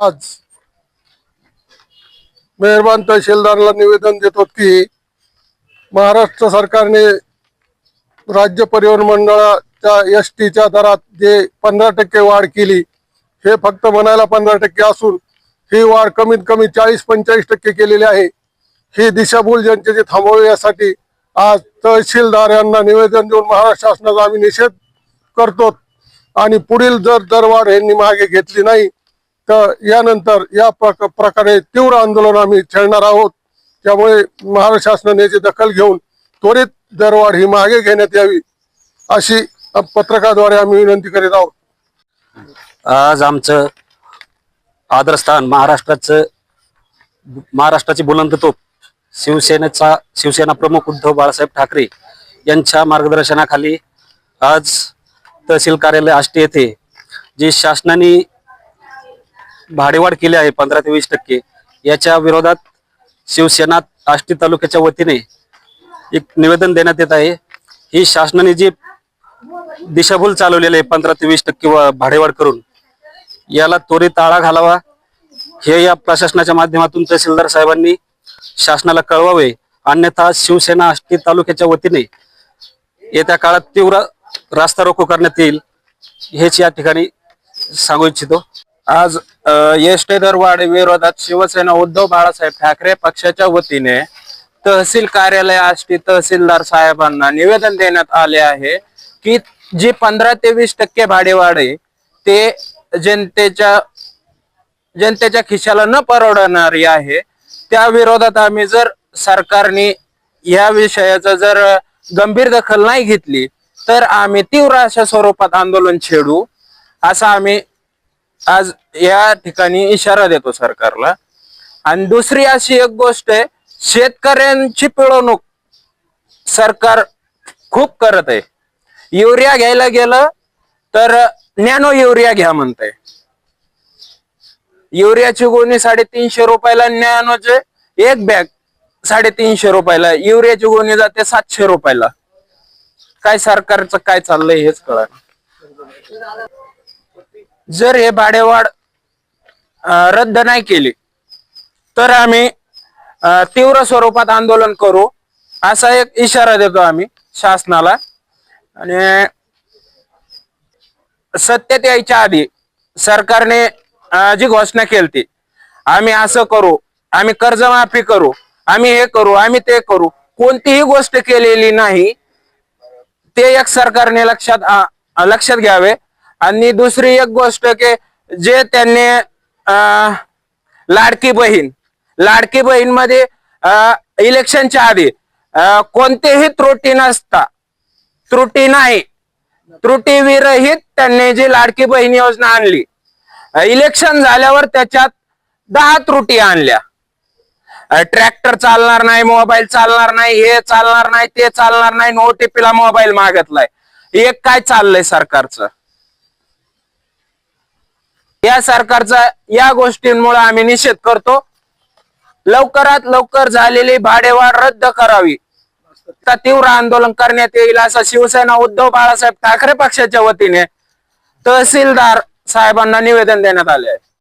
आज मेहरबान तहसीलदारला निवेदन देतो की महाराष्ट्र सरकारने राज्य परिवहन मंडळाच्या एस टीच्या दरात जे पंधरा टक्के वाढ केली हे फक्त म्हणायला पंधरा टक्के असून ही वाढ कमीत कमी चाळीस पंचेचाळीस टक्के केलेली आहे. ही दिशाभूल जनतेची थांबवावी यासाठी आज तहसीलदार यांना निवेदन देऊन महाराष्ट्र शासनाचा आम्ही निषेध करतो आणि पुढील जर दरवाढ यांनी मागे घेतली नाही यानंतर या प्रकारे तीव्र आंदोलन आम्ही छेडणार आहोत. त्यामुळे महाराष्ट्र शासनाने याची दखल घेऊन त्वरित दरवाढ ही मागे घेण्यात यावी अशी पत्रकाद्वारे आम्ही विनंती करीत आहोत. आज आमचं आदरस्थान महाराष्ट्राचं महाराष्ट्राची बुलंद तोप शिवसेनेचा शिवसेना प्रमुख उद्धव बाळासाहेब ठाकरे यांच्या मार्गदर्शनाखाली आज तहसील कार्यालय आष्टी येथे जी शासनाने भाडेवाढ केली आहे पंधरा ते वीस टक्के. याच्या विरोधात शिवसेना आष्टी तालुक्याच्या वतीने एक निवेदन देण्यात येत आहे. ही शासनाने जी दिशाभूल चालवलेली आहे पंधरा ते वीस टक्के भाडेवाढ करून याला त्वरित आळा घालावा. हे या प्रशासनाच्या माध्यमातून तहसीलदार साहेबांनी शासनाला कळवावे. अन्यथा शिवसेना आष्टी तालुक्याच्या वतीने येत्या काळात तीव्र रास्ता रोको करण्यात येईल हेच या ठिकाणी सांगू इच्छितो. आज यष्टेधर वाढ दरवाढ विरोधात शिवसेना उद्धव बाळासाहेब ठाकरे पक्षाच्या वतीने तहसील कार्यालय आष्टी तहसीलदार साहेबांना निवेदन देण्यात आले आहे की जी पंधरा ते वीस टक्के भाडेवाढ आहे ते जनतेच्या जनतेच्या खिशाला न परवडणारी आहे त्या विरोधात आम्ही जर सरकारने या विषयाचा जर गंभीर दखल नाही घेतली तर आम्ही तीव्र अशा स्वरूपात आंदोलन छेडू असं आम्ही आज या ठिकाणी इशारा देतो सरकारला. आणि दुसरी अशी एक गोष्ट आहे शेतकऱ्यांची पिळवणूक सरकार खूप करत आहे. युरिया घ्यायला गेलं तर नॅनो युरिया घ्या म्हणतंय. युरियाची गोणी साडेतीनशे रुपयाला नॅनोचे एक बॅग साडेतीनशे रुपयाला युरियाची गोणी जाते सातशे रुपयाला. काय सरकारचं काय चाललंय हेच कळ जर हे भाडेवाढ रद्द नाही केली तर आम्ही तीव्र स्वरूपात आंदोलन करू असा एक इशारा देतो आम्ही शासनाला. आणि सत्तेत यायच्या आधी सरकारने जी घोषणा केली आम्ही असं करू आम्ही कर्जमाफी करू आम्ही हे करू आम्ही ते करू कोणतीही गोष्ट केलेली नाही ते एक सरकारने लक्षात लक्षात घ्यावे. आणि दुसरी एक गोष्ट की जे त्यांनी अं, लाडकी बहीण लाडकी बहीणमध्ये इलेक्शनच्या आधी कोणतेही त्रुटी नसता. त्रुटी नाही. त्रुटी विरहित त्यांनी जी लाडकी बहीण योजना आणली इलेक्शन झाल्यावर त्याच्यात दहा त्रुटी आणल्या. ट्रॅक्टर चालणार नाही मोबाईल चालणार नाही हे चालणार नाही ते चालणार नाही नो ला मोबाईल मागतलाय. एक काय चाललंय सरकारचं? या सरकारचा या गोष्टींमुळे आम्ही निषेध करतो. लवकरात लवकर झालेली भाडेवाढ रद्द करावी. तीव्र आंदोलन करण्यात येईल असं शिवसेना उद्धव बाळासाहेब ठाकरे पक्षाच्या वतीने तहसीलदार साहेबांना निवेदन देण्यात आले आहे.